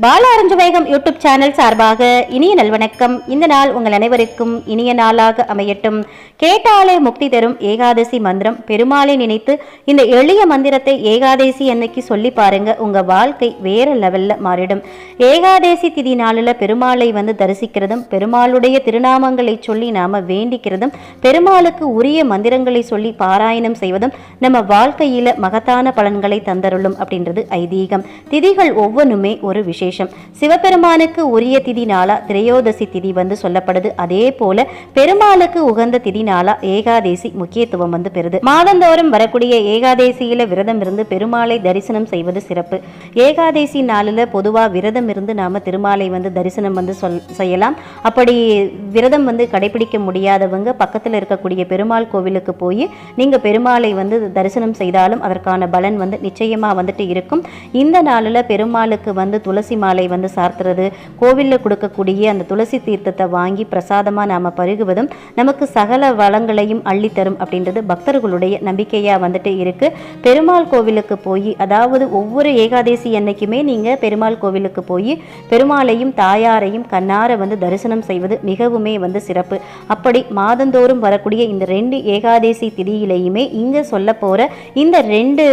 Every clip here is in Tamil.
பால அரஞ்சவேகம் யூடியூப் சேனல் சார்பாக இனிய நல்வணக்கம். இந்த நாள் உங்கள் அனைவருக்கும் இனிய நாளாக அமையட்டும். கேட்டாலே முக்தி தரும் ஏகாதசி மந்திரம். பெருமாளை நினைத்து இந்த எளிய மந்திரத்தை ஏகாதசி அன்னைக்கு சொல்லி பாருங்க. உங்க வாழ்க்கை வேற லெவல்ல மாறிடும். ஏகாதசி திதி நாளில் பெருமாளை வந்து தரிசிக்கிறதும் பெருமாளுடைய திருநாமங்களை சொல்லி நாம வேண்டிக்கிறதும் பெருமாளுக்கு உரிய மந்திரங்களை சொல்லி பாராயணம் செய்வதும் நம்ம வாழ்க்கையில மகத்தான பலன்களை தந்தருளும் அப்படின்றது ஐதீகம். திதிகள் ஒவ்வொன்றுமே ஒரு விஷயம். விசேஷம். சிவபெருமானுக்கு உரிய திதி நாளா திரையோதசி திதி வந்து சொல்லப்படுது. அதே போல பெருமாளுக்கு உகந்த திதி நாளா ஏகாதேசி முக்கியத்துவம் வந்து பெறுது. மாதந்தோறும் வரக்கூடிய ஏகாதேசியில விரதம் இருந்து பெருமாளை தரிசனம் செய்வது சிறப்பு. ஏகாதேசி நாளில் பொதுவாக விரதம் இருந்து நாம திருமாலை வந்து தரிசனம் வந்து சொல் செய்யலாம். அப்படி விரதம் வந்து கடைபிடிக்க முடியாதவங்க பக்கத்தில் இருக்கக்கூடிய பெருமாள் கோவிலுக்கு போய் நீங்கள் பெருமாளை வந்து தரிசனம் செய்தாலும் அதற்கான பலன் வந்து நிச்சயமாக வந்துட்டு இருக்கும். இந்த நாளில் பெருமாளுக்கு வந்து துளசி மாலை வந்து சார்த்துறது கோவிலில் கொடுக்கக்கூடிய அந்த துளசி தீர்த்தத்தை வாங்கி பிரசாதமாக நாம் பருகுவதும் நமக்கு சகல வளங்களையும் அள்ளித்தரும் அப்படின்றது பக்தர்களுடைய நம்பிக்கையாக வந்துட்டு இருக்கு. பெருமாள் கோவிலுக்கு போய் அதாவது ஒவ்வொரு ஏகாதேசி அன்னைக்குமே நீங்கள் பெருமாள் கோவிலுக்கு போய் பெருமாளையும் தாயாரையும் கண்ணார வந்து தரிசனம் செய்வது மிகவுமே வந்து சிறப்பு. அப்படி மாதந்தோறும் வரக்கூடிய இந்த ரெண்டு ஏகாதேசி திதியிலையுமே இங்கே சொல்ல போகிற இந்த ரெண்டு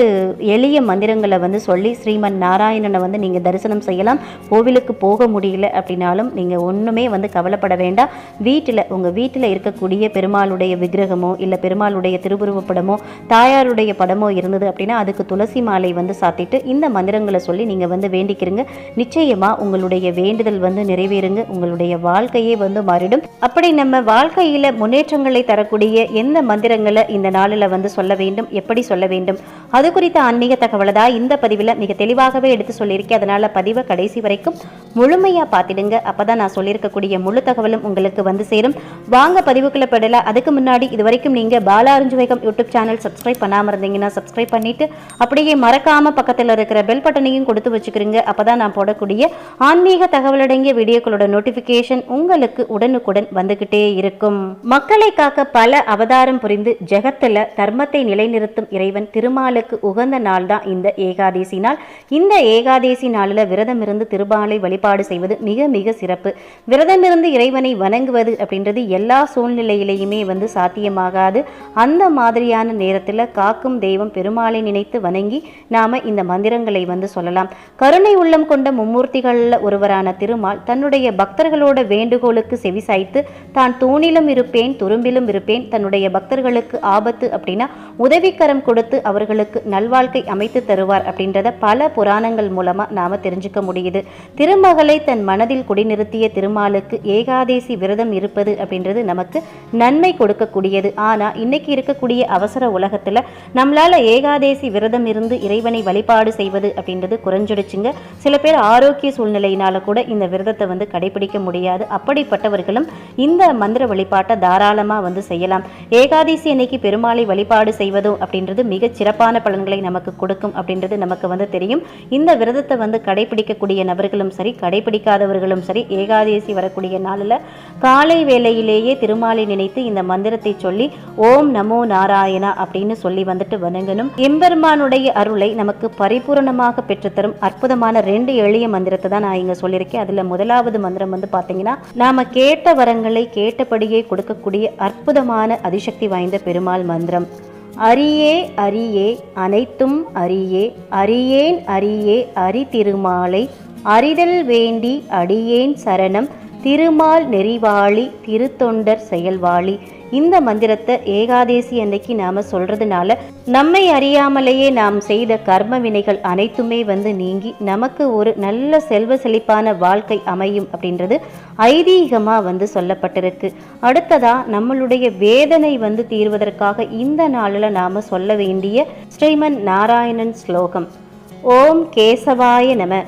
எளிய மந்திரங்களை வந்து சொல்லி ஸ்ரீமன் நாராயணனை வந்து நீங்கள் தரிசனம் செய்யலாம். செய்யலாம். கோவிலுக்கு போக முடியல அப்படின்னாலும் நீங்கள் ஒன்றுமே வந்து கவலைப்பட வேண்டாம். வீட்டில் உங்கள் வீட்டில் இருக்கக்கூடிய பெருமாளுடைய விக்கிரகமோ இல்லை பெருமாளுடைய திருவுருவப்படமோ தாயாருடைய படமோ இருந்தது அப்படின்னா அதுக்கு துளசி மாலை வந்து சாத்திட்டு இந்த மந்திரங்களை சொல்லி நீங்கள் வந்து வேண்டிக்கிறீங்க நிச்சயமாக உங்களுடைய வேண்டுதல் வந்து நிறைவேறுங்க. உங்களுடைய வாழ்க்கையே வந்து மாறிடும். அப்படி நம்ம வாழ்க்கையில் முன்னேற்றங்களை தரக்கூடிய எந்த மந்திரங்களை இந்த நாளில் வந்து சொல்ல வேண்டும்? எப்படி சொல்ல வேண்டும்? அது குறித்த ஆன்மீக தகவலை தான் இந்த பதிவில் மிக தெளிவாகவே எடுத்து சொல்லியிருக்கேன் அதனால் பதிவை கடைசி வரைக்கும் முழுமையாக பார்த்துடுங்க. அப்போ தான் நான் சொல்லியிருக்கக்கூடிய முழு தகவலும் உங்களுக்கு வந்து சேரும். வாங்க பதிவுக்குள்ளே பெடல அதுக்கு முன்னாடி இது வரைக்கும் நீங்கள் பாலா அருஞ்சுவேகம் யூடியூப் சேனல் சப்ஸ்கிரைப் பண்ணாமல் இருந்தீங்கன்னா சப்ஸ்கிரைப் பண்ணிவிட்டு அப்படியே மறக்காமல் பக்கத்தில் இருக்கிற பெல் பட்டனையும் கொடுத்து வச்சுக்கிறீங்க அப்போ தான் நான் போடக்கூடிய ஆன்மீக தகவலடங்கிய வீடியோக்களோட நோட்டிஃபிகேஷன் உங்களுக்கு உடனுக்குடன் வந்துகிட்டே இருக்கும். மக்களை காக்க பல அவதாரம் புரிந்து ஜெகத்துல தர்மத்தை நிலைநிறுத்தும் இறைவன் திருமாலுக்கு உகந்த நாள் தான் இந்த ஏகாதேசி நாள். இந்த ஏகாதேசி நாளில் விரதம் இருந்து திருமாலை வழிபாடு செய்வது மிக மிக சிறப்பு. விரதம் இருந்து இறைவனை வணங்குவது அப்படின்றது எல்லா சூழ்நிலையிலையுமே வந்து சாத்தியமாகாது. அந்த மாதிரியான நேரத்தில் காக்கும் தெய்வம் பெருமாளை நினைத்து வணங்கி நாம இந்த மந்திரங்களை வந்து சொல்லலாம். கருணை உள்ளம் கொண்ட மும்மூர்த்திகளில் ஒருவரான திருமால் தன்னுடைய பக்தர்களோட வேண்டுகோளுக்கு செவிசாய்த்து தான் தூணிலும் இருப்பேன் துரும்பிலும் இருப்பேன் தன்னுடைய பக்தர்களுக்கு ஆபத்து அப்படின்னா உதவிக்கரம் கொடுத்து அவர்களுக்கு நல்வாழ்க்கை அமைத்து தருவார் அப்படின்றத பல புராணங்கள் மூலமா நாம தெரிஞ்சுக்க முடியும். முடியுது திருமகளை தன் மனதில் குடிநிறுத்திய திருமாலுக்கு ஏகாதேசி விரதம் இருப்பது அப்படின்றது நமக்கு நன்மை கொடுக்கக்கூடியது. ஆனா இன்னைக்கு இருக்கக்கூடிய அவசர உலகத்துல நம்மளால ஏகாதேசி விரதம் இருந்து இறைவனை வழிபாடு செய்வது அப்படின்றது குறைஞ்சிடுச்சுங்க. சில பேர் ஆரோக்கிய சூழ்நிலையினால கூட இந்த விரதத்தை வந்து கடைபிடிக்க முடியாது. அப்படிப்பட்டவர்களும் இந்த மந்திர வழிபாட்டை தாராளமா வந்து செய்யலாம். ஏகாதசி அன்னைக்கு பெருமாளை வழிபாடு செய்வதும் அப்படின்றது மிகச் சிறப்பான பலன்களை நமக்கு கொடுக்கும் அப்படின்றது நமக்கு வந்து தெரியும். இந்த விரதத்தை வந்து கடைபிடிக்கக்கூடிய நபர்களும் சரி கடைபிடிக்காதவர்களும் சரி ஏகாதசி வரக்கூடிய நாளில் காலை வேளையிலேயே திருமாலை நினைத்து இந்த மந்திரத்தை சொல்லி ஓம் நமோ நாராயணா அப்படின்னு சொல்லி வந்துட்டு வணங்கணும். எம்பெருமானுடைய அருளை நமக்கு பரிபூரணமாக பெற்றுத்தரும் அற்புதமான ரெண்டு எளிய மந்திரத்தை தான் நான் இங்கே சொல்லியிருக்கேன். அதில் முதலாவது மந்திரம் வந்து பார்த்தீங்கன்னா நாம் கேட்ட வரங்களை கேட்டபடியே கொடுக்கக்கூடிய அற்புதமான அதிசக்தி வாய்ந்த பெருமாள் மந்திரம். அரியே அரியே அனைத்தும் அரியே அரியேன் அரியே அரி திருமாலை அறிதல் வேண்டி அடியேன் சரணம் திருமால் நெறிவாளி திருத்தொண்டர் செயல்வாளி. இந்த மந்திரத்தை ஏகாதேசி அன்னைக்கு நாம் சொல்கிறதுனால நம்மை அறியாமலேயே நாம் செய்த கர்ம வினைகள் அனைத்துமே வந்து நீங்கி நமக்கு ஒரு நல்ல செல்வ செழிப்பான வாழ்க்கை அமையும் அப்படின்றது ஐதீகமாக வந்து சொல்லப்பட்டிருக்கு. அடுத்ததா நம்மளுடைய வேதனை வந்து தீர்வதற்காக இந்த நாளில் நாம் சொல்ல வேண்டிய ஸ்ரீமன் நாராயணன் ஸ்லோகம். ஓம் கேசவாய நம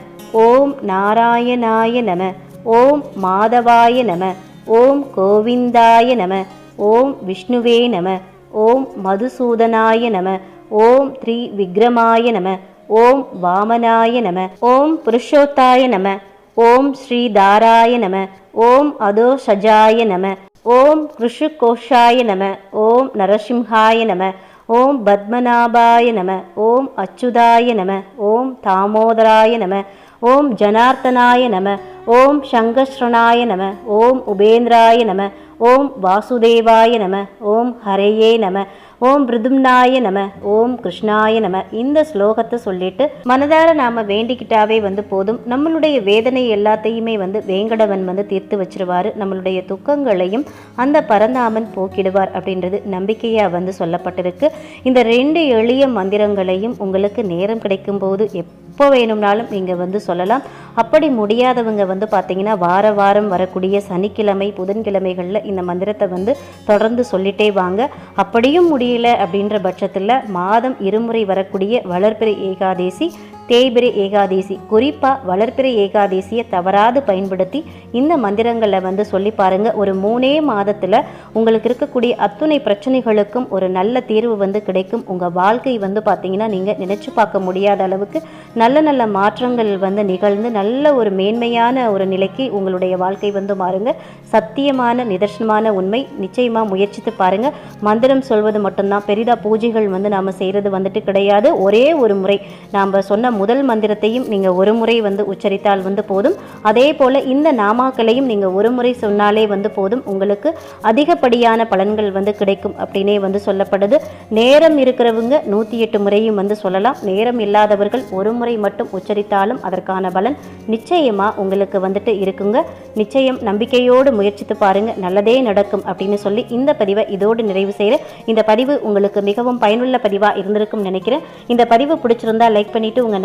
ஓம் நாராயணாய நம. ஓம் மாதவாய நம ஓம் கோவிந்தாய நம ஓம் விஷ்ணுவே நம ஓம் மதுசூதனாய நம ஓம் த்ரீ விக்ரமாய நம ஓம் வாமனாய நம ஓம் புருஷோத்தாய நம ஓம் ஸ்ரீதாராய நம ஓம் அதோஷஜாய நம ஓம் ருஷுகோஷாய நம ஓம் நரசிம்ஹாய நம ஓம் பத்மநாபாய நம ஓம் அச்சுதாய நம ஓம் தாமோதராய நம ஓம் ஜனார்த்தனாய நம ஓம் சங்கஸ்ரனாய நம ஓம் உபேந்திராய நம ஓம் வாசுதேவாய நம ஓம் ஹரையே நம. ஓம் பிருதும்னாய நம ஓம் கிருஷ்ணாய நம. இந்த ஸ்லோகத்தை சொல்லிட்டு மனதார நாம வேண்டிக்கிட்டாவே வந்து போதும். நம்மளுடைய வேதனை எல்லாத்தையுமே வந்து வேங்கடவன் வந்து தீர்த்து வச்சிருவாரு. நம்மளுடைய துக்கங்களையும் அந்த பரந்தாமன் போக்கிடுவார் அப்படின்றது நம்பிக்கையா வந்து சொல்லப்பட்டிருக்கு. இந்த ரெண்டு எளிய மந்திரங்களையும் உங்களுக்கு நேரம் கிடைக்கும் போது எப்போ வேணும்னாலும் நீங்கள் வந்து சொல்லலாம். அப்படி முடியாதவங்க வந்து பார்த்தீங்கன்னா வார வாரம் வரக்கூடிய சனிக்கிழமை புதன்கிழமைகளில் இந்த மந்திரத்தை வந்து தொடர்ந்து சொல்லிட்டே வாங்க. அப்படியும் முடியல அப்படின்ற பட்சத்தில் மாதம் இருமுறை வரக்கூடிய வளர்பிறை ஏகாதேசி தேய்பிரை ஏகாதேசி. குறிப்பாக வளர்ப்பிறை ஏகாதேசியை தவறாது பயன்படுத்தி இந்த மந்திரங்களை வந்து சொல்லி பாருங்க. ஒரு மூணே மாதத்தில் உங்களுக்கு இருக்கக்கூடிய அத்துணை பிரச்சனைகளுக்கும் ஒரு நல்ல தீர்வு வந்து கிடைக்கும். உங்கள் வாழ்க்கை வந்து பார்த்தீங்கன்னா நீங்கள் நினச்சி பார்க்க முடியாத அளவுக்கு நல்ல நல்ல மாற்றங்கள் வந்து நிகழ்ந்து நல்ல ஒரு மேன்மையான ஒரு நிலைக்கு உங்களுடைய வாழ்க்கை வந்து மாறுங்க. சத்தியமான நிதர்சனமான உண்மை நிச்சயமாக முயற்சித்து பாருங்கள் மந்திரம் சொல்வது மட்டும்தான். பெரிதா பூஜைகள் வந்து நாம் செய்கிறது வந்துட்டு கிடையாது. ஒரே ஒரு முறை நாம் சொன்ன முதல் மந்திரத்தையும் நீங்கள் ஒரு முறை வந்து உச்சரித்தால் வந்து போதும். அதே போல் இந்த நாமாக்களையும் நீங்கள் ஒரு முறை சொன்னாலே வந்து போதும். உங்களுக்கு அதிகப்படியான பலன்கள் வந்து கிடைக்கும் அப்படின்னே வந்து சொல்லப்படுது. நேரம் இருக்கிறவங்க நூற்றி எட்டு முறையும் வந்து சொல்லலாம். நேரம் இல்லாதவர்கள் ஒரு முறை மட்டும் உச்சரித்தாலும் அதற்கான பலன் நிச்சயமாக உங்களுக்கு வந்துட்டு இருக்குங்க. நிச்சயம் நம்பிக்கையோடு முயற்சித்து பாருங்க. நல்லதே நடக்கும் அப்படின்னு சொல்லி இந்த பதிவை இதோடு நிறைவு செய்கிறேன் இந்த பதிவு உங்களுக்கு மிகவும் பயனுள்ள பதிவாக இருந்திருக்கும் நினைக்கிறேன். இந்த பதிவு பிடிச்சிருந்தா லைக் பண்ணிட்டு உங்கள்